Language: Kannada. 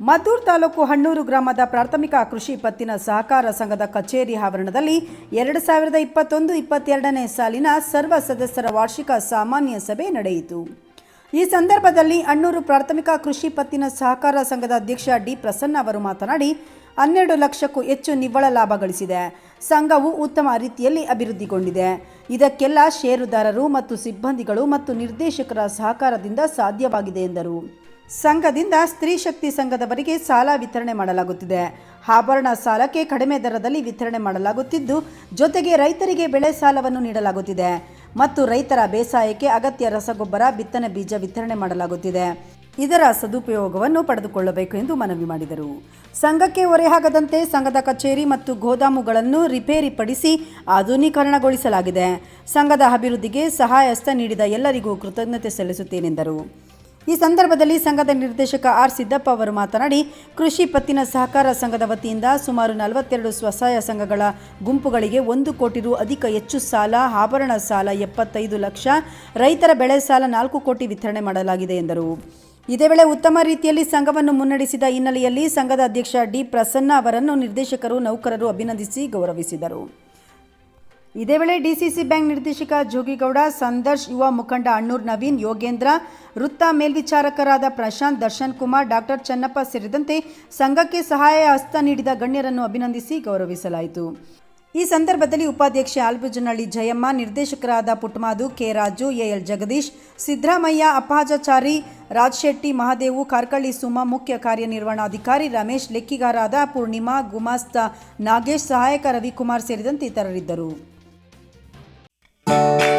ಮದ್ದೂರು ತಾಲೂಕು ಹಣ್ಣೂರು ಗ್ರಾಮದ ಪ್ರಾಥಮಿಕ ಕೃಷಿ ಪತ್ತಿನ ಸಹಕಾರ ಸಂಘದ ಕಚೇರಿ ಆವರಣದಲ್ಲಿ ಎರಡು ಸಾವಿರದ ಇಪ್ಪತ್ತೊಂದು ಇಪ್ಪತ್ತೆರಡನೇ ಸಾಲಿನ ಸರ್ವ ಸದಸ್ಯರ ವಾರ್ಷಿಕ ಸಾಮಾನ್ಯ ಸಭೆ ನಡೆಯಿತು. ಈ ಸಂದರ್ಭದಲ್ಲಿ ಅಣ್ಣೂರು ಪ್ರಾಥಮಿಕ ಕೃಷಿ ಪತ್ತಿನ ಸಹಕಾರ ಸಂಘದ ಅಧ್ಯಕ್ಷ ಡಿ ಪ್ರಸನ್ನ ಅವರು ಮಾತನಾಡಿ, ಹನ್ನೆರಡು ಲಕ್ಷಕ್ಕೂ ಹೆಚ್ಚು ನಿವ್ವಳ ಲಾಭ ಗಳಿಸಿದೆ. ಸಂಘವು ಉತ್ತಮ ರೀತಿಯಲ್ಲಿ ಅಭಿವೃದ್ಧಿಗೊಂಡಿದೆ. ಇದಕ್ಕೆಲ್ಲ ಷೇರುದಾರರು ಮತ್ತು ಸಿಬ್ಬಂದಿಗಳು ಮತ್ತು ನಿರ್ದೇಶಕರ ಸಹಕಾರದಿಂದ ಸಾಧ್ಯವಾಗಿದೆ ಎಂದರು. ಸಂಘದಿಂದ ಸ್ತ್ರೀ ಶಕ್ತಿ ಸಂಘದವರಿಗೆ ಸಾಲ ವಿತರಣೆ ಮಾಡಲಾಗುತ್ತಿದೆ. ಆಭರಣ ಸಾಲಕ್ಕೆ ಕಡಿಮೆ ದರದಲ್ಲಿ ವಿತರಣೆ ಮಾಡಲಾಗುತ್ತಿದ್ದು, ಜೊತೆಗೆ ರೈತರಿಗೆ ಬೆಳೆ ಸಾಲವನ್ನು ನೀಡಲಾಗುತ್ತಿದೆ ಮತ್ತು ರೈತರ ಬೇಸಾಯಕ್ಕೆ ಅಗತ್ಯ ರಸಗೊಬ್ಬರ, ಬಿತ್ತನೆ ಬೀಜ ವಿತರಣೆ ಮಾಡಲಾಗುತ್ತಿದೆ. ಇದರ ಸದುಪಯೋಗವನ್ನು ಪಡೆದುಕೊಳ್ಳಬೇಕು ಎಂದು ಮನವಿ ಮಾಡಿದರು. ಸಂಘಕ್ಕೆ ಹೊರೆಯಾಗದಂತೆ ಸಂಘದ ಕಚೇರಿ ಮತ್ತು ಗೋದಾಮುಗಳನ್ನು ರಿಪೇರಿಪಡಿಸಿ ಆಧುನೀಕರಣಗೊಳಿಸಲಾಗಿದೆ. ಸಂಘದ ಅಭಿವೃದ್ಧಿಗೆ ಸಹಾಯಸ್ಥ ನೀಡಿದ ಎಲ್ಲರಿಗೂ ಕೃತಜ್ಞತೆ ಸಲ್ಲಿಸುತ್ತೇನೆಂದರು. ಈ ಸಂದರ್ಭದಲ್ಲಿ ಸಂಘದ ನಿರ್ದೇಶಕ ಆರ್ ಸಿದ್ದಪ್ಪ ಅವರು ಮಾತನಾಡಿ, ಕೃಷಿ ಪತ್ತಿನ ಸಹಕಾರ ಸಂಘದ ವತಿಯಿಂದ ಸುಮಾರು ನಲವತ್ತೆರಡು ಸ್ವಸಹಾಯ ಸಂಘಗಳ ಗುಂಪುಗಳಿಗೆ ಒಂದು ಕೋಟಿ ರು ಅಧಿಕ ಹೆಚ್ಚು ಸಾಲ, ಆಭರಣ ಸಾಲ ಎಪ್ಪತ್ತೈದು ಲಕ್ಷ, ರೈತರ ಬೆಳೆ ಸಾಲ ನಾಲ್ಕು ಕೋಟಿ ವಿತರಣೆ ಮಾಡಲಾಗಿದೆ ಎಂದರು. ಇದೇ ವೇಳೆ ಉತ್ತಮ ರೀತಿಯಲ್ಲಿ ಸಂಘವನ್ನು ಮುನ್ನಡೆಸಿದ ಹಿನ್ನೆಲೆಯಲ್ಲಿ ಸಂಘದ ಅಧ್ಯಕ್ಷ ಡಿ ಪ್ರಸನ್ನ ಅವರನ್ನು ನಿರ್ದೇಶಕರು, ನೌಕರರು ಅಭಿನಂದಿಸಿ ಗೌರವಿಸಿದರು. ಇದೇ ವೇಳೆ ಡಿಸಿಸಿ ಬ್ಯಾಂಕ್ ನಿರ್ದೇಶಕ ಜೋಗಿಗೌಡ, ಸಂದರ್ಶ್ ಯುವ ಮುಖಂಡ ಅಣ್ಣೂರ್ ನವೀನ್, ಯೋಗೇಂದ್ರ, ವೃತ್ತ ಮೇಲ್ವಿಚಾರಕರಾದ ಪ್ರಶಾಂತ್, ದರ್ಶನ್ ಕುಮಾರ್, ಡಾಕ್ಟರ್ ಚನ್ನಪ್ಪ ಸೇರಿದಂತೆ ಸಂಘಕ್ಕೆ ಸಹಾಯ ಹಸ್ತ ನೀಡಿದ ಗಣ್ಯರನ್ನು ಅಭಿನಂದಿಸಿ ಗೌರವಿಸಲಾಯಿತು. ಈ ಸಂದರ್ಭದಲ್ಲಿ ಉಪಾಧ್ಯಕ್ಷೆ ಆಲ್ಬುಜನಹಳ್ಳಿ ಜಯಮ್ಮ, ನಿರ್ದೇಶಕರಾದ Putmadu K Raju, A L Jagadish, Siddaramaiah Appajachari Raj Shetty Mahadevu, Karkalli Suma, ಮುಖ್ಯ ಕಾರ್ಯನಿರ್ವಹಣಾಧಿಕಾರಿ ರಮೇಶ್ ಲೆಕ್ಕಿಗಾರಾದ ಪೂರ್ಣಿಮಾ, ಗುಮಾಸ್ತ ನಾಗೇಶ್, ಸಹಾಯಕ ರವಿಕುಮಾರ್ ಸೇರಿದಂತೆ ಇತರರಿದ್ದರು. Thank you.